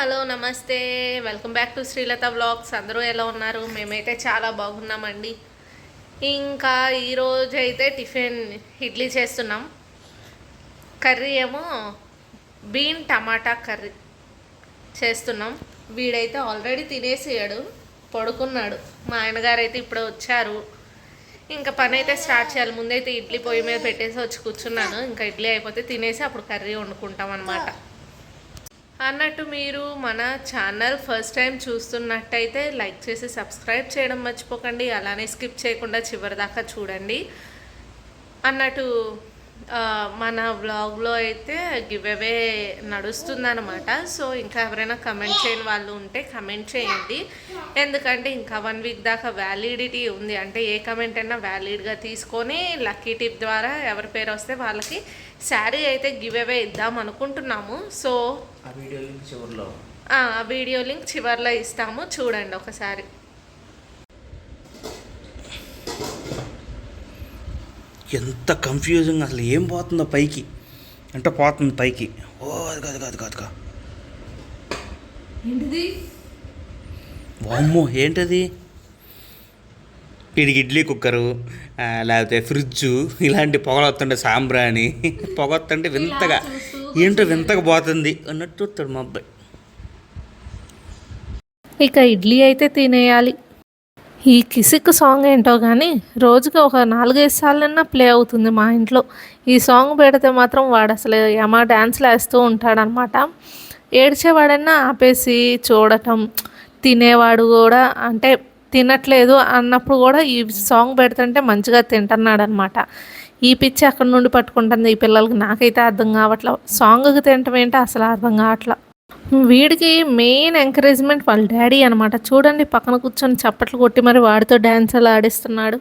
Hello నమస్తే. Welcome back to Srilatha vlogs అందరూ ఎలా ఉన్నారు? మేమైతే చాలా బాగున్నామండి. ఇంకా ఈరోజు అయితే టిఫిన్ ఇడ్లీ చేస్తున్నాం. కర్రీ ఏమో బీన్ టమాటా కర్రీ చేస్తున్నాం. వీడైతే ఆల్రెడీ తినేసేయాడు పడుకున్నాడు. మా ఆయనగారు అయితే ఇప్పుడు వచ్చారు. ఇంకా పని అయితే స్టార్ట్ చేయాలి. ముందైతే ఇడ్లీ పొయ్యి మీద పెట్టేసి వచ్చి కూర్చున్నాను. ఇంకా ఇడ్లీ అయిపోతే తినేసి అప్పుడు కర్రీ వండుకుంటాం అనమాట అన్నట్టు మీరు మన ఛానల్ ఫస్ట్ టైం చూస్తున్నట్టయితే లైక్ చేసి సబ్స్క్రైబ్ చేయడం మర్చిపోకండి. అలానే స్కిప్ చేయకుండా చివరి దాకా చూడండి. అన్నట్టు మన వ్లాగ్లో అయితే గివ్ అవే నడుస్తుందన్నమాట. సో ఇంకా ఎవరైనా కమెంట్ చేయని వాళ్ళు ఉంటే కమెంట్ చేయండి. ఎందుకంటే ఇంకా వన్ వీక్ దాకా వ్యాలిడిటీ ఉంది. అంటే ఏ కమెంట్ అయినా వ్యాలిడ్గా తీసుకొని లక్కీ టిప్ ద్వారా ఎవరి పేరు వస్తే వాళ్ళకి శారీ అయితే గివ్ అవే ఇద్దాం అనుకుంటున్నాము. సో ఆ వీడియో లింక్ చివరిలో. ఆ వీడియో లింక్ చివర్లో ఇస్తాము. చూడండి ఒకసారి. ఎంత కన్ఫ్యూజింగ్ అసలు ఏం పోతుందో పైకి. ఎంత పోతుంది పైకి? ఓ అది కాదు కాదు కాదు కాదు. ఏంటిది? వామ్మో ఏంటది? వీడికి ఇడ్లీ కుక్కరు లేకపోతే ఫ్రిడ్జ్ ఇలాంటి పొగలు వస్తుంటే సాంబ్రాణి పొగ వస్తుంటే వింతగా. ఏంటో వింతగా పోతుంది. అన్నట్టు చూస్తాడు మా అబ్బాయి. ఇక ఇడ్లీ అయితే తినేయాలి. ఈ కిసిక్ సాంగ్ ఏంటో కానీ రోజుకి ఒక నాలుగైదు సార్లన్నా ప్లే అవుతుంది మా ఇంట్లో. ఈ సాంగ్ పెడితే మాత్రం వాడు అసలు యమ డ్యాన్స్లు వేస్తూ ఉంటాడనమాట. ఏడ్చేవాడన్నా ఆపేసి చూడటం తినేవాడు కూడా అంటే తినట్లేదు అన్నప్పుడు కూడా ఈ సాంగ్ పెడుతుంటే మంచిగా తింటున్నాడు అనమాట ఈ పిచ్చి అక్కడ నుండి పట్టుకుంటుంది ఈ పిల్లలకి నాకైతే అర్థం కావట్లా. సాంగ్కి తినటం ఏంటో అసలు అర్థం కావట్లా. వీడికి మెయిన్ ఎంకరేజ్మెంట్ వాళ్ళ డాడీ అనమాట చూడండి పక్కన కూర్చొని చప్పట్లు కొట్టి మరి వాడితో డ్యాన్స్ అలా ఆడిస్తున్నాడు.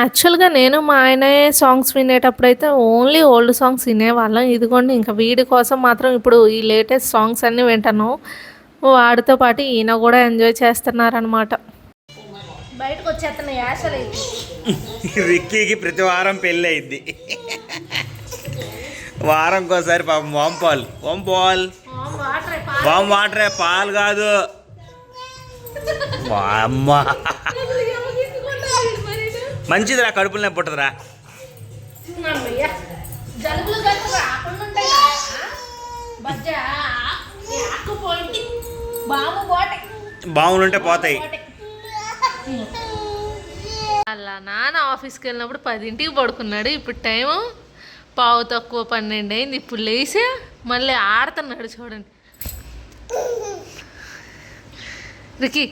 యాక్చువల్గా నేను మా ఆయనే సాంగ్స్ వినేటప్పుడు అయితే ఓన్లీ ఓల్డ్ సాంగ్స్ వినేవాళ్ళం. ఇదిగోండి ఇంకా వీడి కోసం మాత్రం ఇప్పుడు ఈ లేటెస్ట్ సాంగ్స్ అన్నీ వింటాను. వాడితో పాటు ఈయన కూడా ఎంజాయ్ చేస్తున్నారనమాట బయటకు వచ్చేస్తున్నాయి యాసలు రిక్కీకి ప్రతి వారం పెళ్ళి అయింది. వారంకోసారి పాపం వాంపాల్ వాంపాల్ వామ్ వాటరే పాలు? కాదు. మంచిదిరా కడుపులనే పుట్టదురా జలుబులు జలుబు రాకుండా ఉంటాయి కదా బజ్జా ఆకుపోయింది బాము పోటే. బాగుంటే పోతాయి. అలా నాన్న ఆఫీస్కి వెళ్ళినప్పుడు పదింటికి పడుకున్నాడు. ఇప్పుడు టైం పావు తక్కువ పన్నెండు అయింది. ఇప్పుడు లేసా? మళ్ళీ ఆడుతున్నాడు చూడండి. రికి!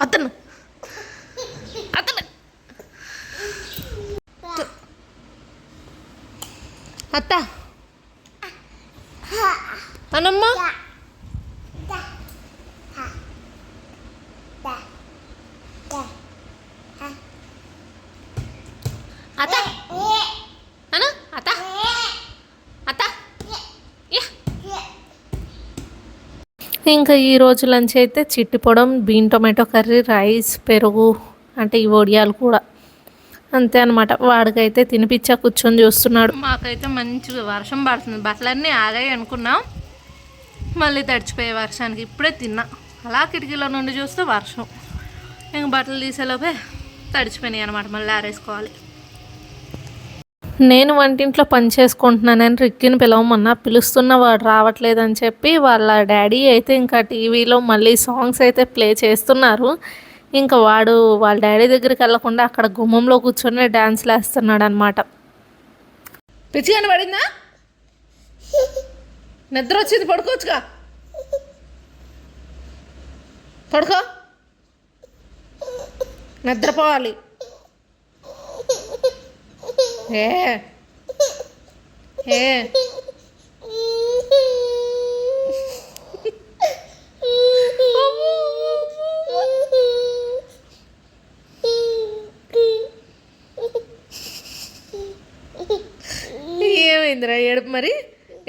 అతను. అతను. అత్త. అనమ్మా అత్త అన అత్త అత్త యా. ఇంకా ఈ రోజు లంచ్ అయితే చిట్టిపొడం బీన్ టొమాటో కర్రీ రైస్ పెరుగు అంటే ఈ వడియాలు కూడా. అంతే అనమాట వాడికైతే తినిపించా కూర్చొని చూస్తున్నాడు. మాకైతే మంచిగా వర్షం పడుతుంది. బట్టలన్నీ ఆగాయి అనుకున్నాం. మళ్ళీ తడిచిపోయే వర్షానికి ఇప్పుడే తిన్నా. అలా కిటికీలో నుండి చూస్తే వర్షం. ఇంక బట్టలు తీసేలోపే తడిచిపోయినాయి అనమాట మళ్ళీ ఆరేసుకోవాలి. నేను వంటింట్లో పని చేసుకుంటున్నానని రిక్కిని పిలవమన్నా పిలుస్తున్న వాడు రావట్లేదని చెప్పి వాళ్ళ డాడీ అయితే ఇంకా టీవీలో మళ్ళీ సాంగ్స్ అయితే ప్లే చేస్తున్నారు. ఇంకా వాడు వాళ్ళ డాడీ దగ్గరికి వెళ్ళకుండా అక్కడ గుమ్మంలో కూర్చొని డ్యాన్స్లు వేస్తున్నాడు అనమాట పిచ్చి కనబడిందా నిద్ర వచ్చింది పడుకోవచ్చుగా? పడుకో. నిద్రపోవాలి. ఏ ఏమైందిరా? ఏడుపు మరి?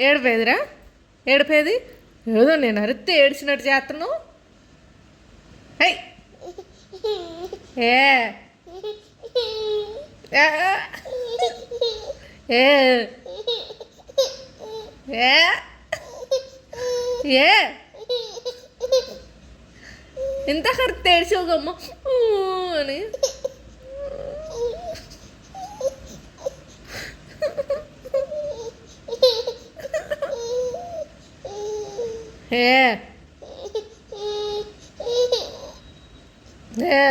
ఏడిపోయేదిరా? ఏడిపోయేది? ఏదో నేను అరిస్తే ఏడ్చినట్టు చేస్తున్నావు. హై. ఏ ఏ ఏ ఏ ఏ ఎంత కరెక్ట్ తెడిచోగమ్మ అని ఏ ఏ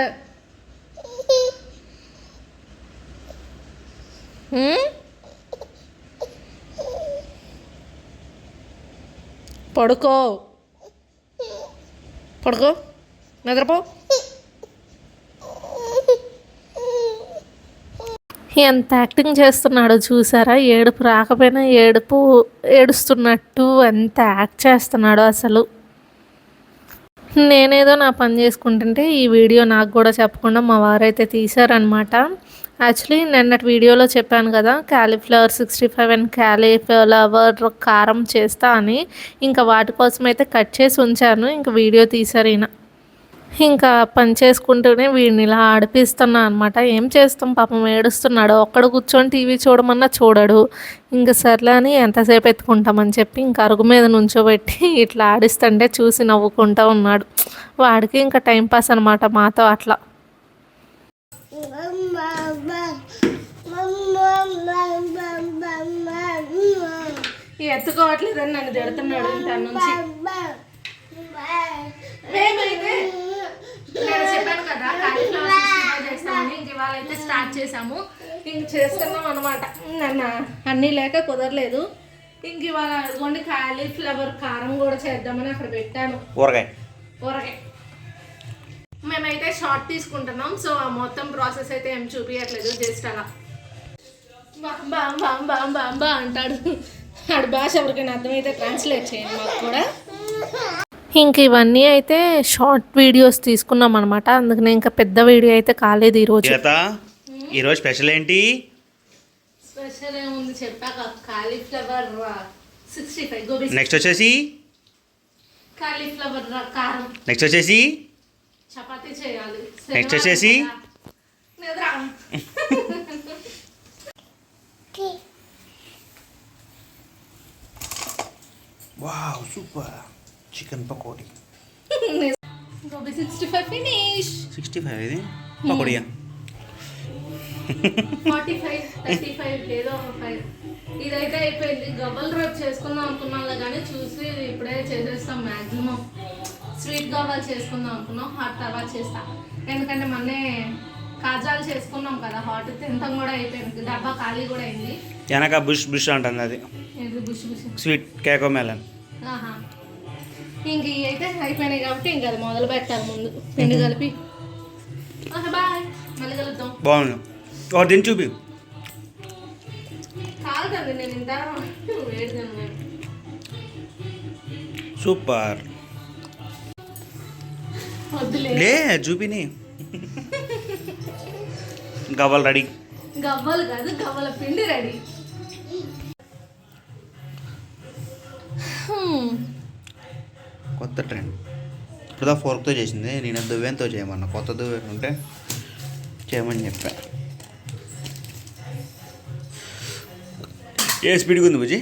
పడుకో. పడుకో. నిద్రపో. ఎంత యాక్టింగ్ చేస్తున్నాడో చూసారా? ఏడుపు రాకపోయినా ఏడుపు ఏడుస్తున్నట్టు ఎంత యాక్ట్ చేస్తున్నాడో అసలు. నేనేదో నా పని చేసుకుంటుంటే ఈ వీడియో నాకు కూడా చెప్పకుండా మా వారైతే తీశారనమాట యాక్చువల్లీ నిన్నటి వీడియోలో చెప్పాను కదా cauliflower sixty five and cauliflower కారం చేస్తా అని. ఇంకా వాటి కోసం అయితే కట్ చేసి ఉంచాను. ఇంకా వీడియో తీశారు ఈయన. ఇంకా పని చేసుకుంటూనే వీడిని ఇలా ఆడిపిస్తున్నా అనమాట ఏం చేస్తాం? పాపం ఏడుస్తున్నాడు. ఒక్కడ కూర్చొని టీవీ చూడమన్నా చూడడు. ఇంకా సర్లే అని ఎంతసేపు ఎత్తుకుంటామని చెప్పి ఇంకా అరుగు మీద నుంచోబెట్టి ఇట్లా ఆడిస్తుంటే చూసి నవ్వుకుంటూ ఉన్నాడు. వాడికి ఇంకా టైం పాస్ అనమాట మాతో అట్లా. ఎత్తుకోవట్లేదని నన్ను తిడుతున్నాడు తన నుంచి మేమైతే నేను చెప్పాను కదా కాలీఫ్లవర్ చేస్తామని. ఇంక ఇవాళ అయితే స్టార్ట్ చేసాము ఇంక చేస్తున్నాం అనమాట నన్ను అన్నీ లేక కుదరలేదు. ఇంక ఇవాళ అదిగోండి కాలీఫ్లవర్ కారం కూడా చేద్దామని అక్కడ పెట్టాను. ఊరగాయ. ఊరగాయ. మేమైతే షార్ట్ తీసుకుంటున్నాం. సో ఆ మొత్తం ప్రాసెస్ అయితే ఏం చూపించట్లేదు జస్ట్ అలా. బాం బాం బాం బాం బాం బా అంటాడు. ఆడు భాష ఎవరికైనా అర్థమైతే ట్రాన్స్లేట్ చేయండి మాకు కూడా. ఇంక ఇవన్నీ అయితే షార్ట్ వీడియోస్ తీసుకున్నాం అనమాట అందుకనే ఇంకా పెద్ద వీడియో అయితే కాలేదు ఈరోజు ఈరోజు స్పెషల్ ఏంటి? స్పెషల్ ఏముంది చెప్పాక? Cauliflower sixty five gobi next వచ్చేసి? కాలీఫ్లవర్ కారం. నెక్స్ట్ వచ్చేసి? చపాతీ చేయాలి. Next వచ్చేసి? Wow super chicken pakodi gobi sixty five finish sixty five ఇది పకోడియా ఫార్టీ ఫైవ్ థర్టీ ఫైవ్ ఏదో ఒక ఫైవ్ ఇదైతే అయిపోయింది. గవ్వలు రేపు చేసుకుందాం అనుకున్నాం కానీ చూసి ఇప్పుడే చేసేస్తాం మ్యాక్సిమం స్వీట్ గవ్వలు చేసుకుందాం అనుకున్నాం హాట్ తర్వాత చేస్తా. ఎందుకంటే మొన్నే కాజాలు చేసుకున్నాం కదా హాట్ తింటాం కూడా అయిపోయింది డబ్బా ఖాళీ కూడా అయింది. వెనక బుష్ బుష్ అంటుంది అది. ఇది బుష్ బుష్? స్వీట్ కేకో మెలన్. ఇంక ఇవి అయితే అయిపోయినాయి కాబట్టి ఇంక అది మొదలు పెట్టాలి ముందు పిండి కలిపి. బాయ్. మళ్ళీ కలుద్దాం. బాగుంది. ఒకటి తిని చూపి. కాదండి నేను ఇంత సూపర్. లే చూపిని. గవ్వలు రెడీ. గవ్వలు కాదు గవ్వల పిండి రెడీ. కొత్త ట్రెండ్. ఇప్పుడు ఫోర్క్తో చేసింది నేను దువ్వెనతో చేయమన్నా. కొత్త దువ్వెన ఉంటే చేయమని చెప్పా. ఏ స్పీడ్గా ఉంది బుజ్జి?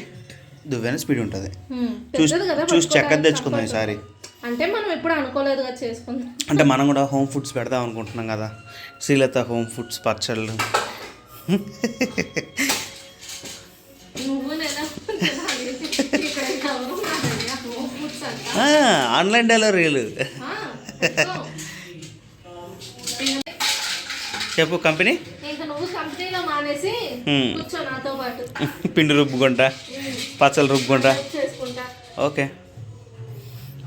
దువ్వెన స్పీడ్ ఉంటుంది. చూసి చూసి పట్టుకోవడానికి తెచ్చుకుందాం. ఈసారి. అంటే మనం ఎప్పుడు అనుకోలేదు కదా చేసుకుందాం. అంటే మనం కూడా హోమ్ ఫుడ్స్ పెడదాం అనుకుంటున్నాం కదా. శ్రీలత హోమ్ ఫుడ్స్ పచ్చళ్ళు. ఆన్లైన్ డెలివరీలు. చెప్పు. కంపెనీ? పిండి రుబ్బుకుంటా పచ్చళ్ళు రుబ్బుకుంటా. ఓకే.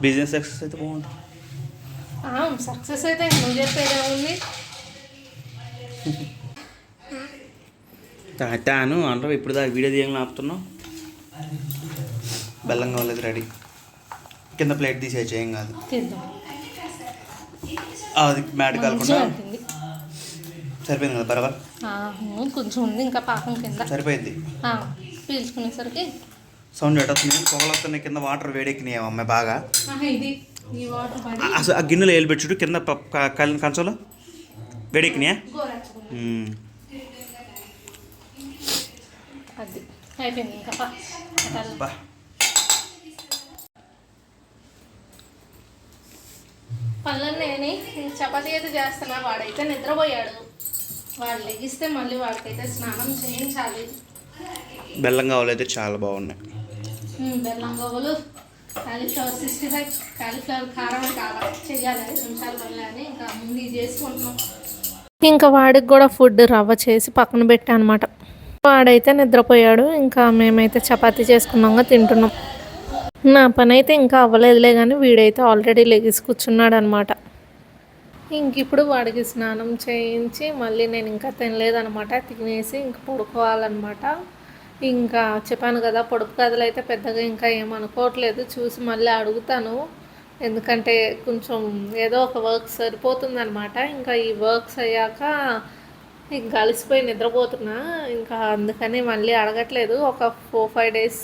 బిజినెస్ సక్సెస్ అయితే బాగుంటుంది. సక్సెస్ అయితే నువ్వు చెప్పేదే ఉంది. తాను అంటారు ఇప్పుడు దా వీడియో తీయాలని ఆపుతున్నావు. బెల్లం కావాలేదు రెడీ. కింద ప్లేట్ తీసేయచ్చు ఏం కాదు. అది మ్యాట్ కాకుండా. సరిపోయింది కదా బరాబర్ కొంచెం ఉంది ఇంకా పాకం కింద. సరిపోయింది. పీల్చుకునేసరికి సౌండ్ వస్తుంది పొగలు వస్తున్నాయి కింద వాటర్ వేడెక్కినాయి అమ్మాయి బాగా. అసలు ఆ గిన్నెలో వేలు పెట్టుడు కింద కంచంలో వేడెక్కినాయా? గోరెచ్చుకుంది మ్మ్. అది అయిపోయింది ఇంకా పా. కట్టాలి. బా. పనులను నేనే చపాతీ అయితే చేస్తున్నా వాడైతే నిద్రపోయాడు. వాడు లెగిస్తే మళ్ళీ వాడికైతే స్నానం చేయించాలి. బెల్లం కావాలి అయితే చాలా బాగున్నాయి. బెల్లం గోగులు కాలీఫ్లవర్ సిక్స్టీ ఫైవ్ కాలీఫ్లవర్ కారం కావాలి చెయ్యాలి ఐదు నిమిషాలు పడలేదు ఇంకా ముందు చేసుకుంటున్నాం. ఇంకా వాడికి కూడా ఫుడ్ రవ్వ చేసి పక్కన పెట్టా అనమాట వాడైతే నిద్రపోయాడు ఇంకా మేమైతే చపాతీ చేసుకున్నాక తింటున్నాం. నా పని అయితే ఇంకా అవ్వలేదులే కానీ వీడైతే ఆల్రెడీ లెగిసి కూర్చున్నాడు అనమాట ఇంక ఇప్పుడు వాడికి స్నానం చేయించి మళ్ళీ నేను ఇంకా తినలేదనమాట తినేసి ఇంక పడుకోవాలన్నమాట. ఇంకా చెప్పాను కదా పొడుపు కథలు అయితే పెద్దగా ఇంకా ఏమనుకోవట్లేదు చూసి మళ్ళీ అడుగుతాను. ఎందుకంటే కొంచెం ఏదో ఒక వర్క్ సరిపోతుందనమాట ఇంకా ఈ వర్క్స్ అయ్యాక ఇంకా అలసిపోయి నిద్రపోతున్నా. ఇంకా అందుకని మళ్ళీ అడగట్లేదు. ఒక ఫోర్ ఫైవ్ డేస్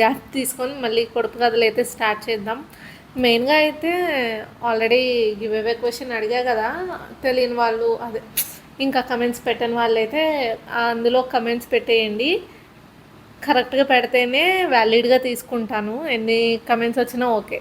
గ్యాప్ తీసుకొని మళ్ళీ కొడుపు కథలు అయితే స్టార్ట్ చేద్దాం. మెయిన్గా అయితే ఆల్రెడీ గివ్ అవే క్వశ్చన్ అడిగా కదా తెలియని వాళ్ళు అదే ఇంకా కమెంట్స్ పెట్టని వాళ్ళు అయితే అందులో కమెంట్స్ పెట్టేయండి. కరెక్ట్గా పెడితేనే వ్యాలిడ్గా తీసుకుంటాను. ఎన్ని కమెంట్స్ వచ్చినా ఓకే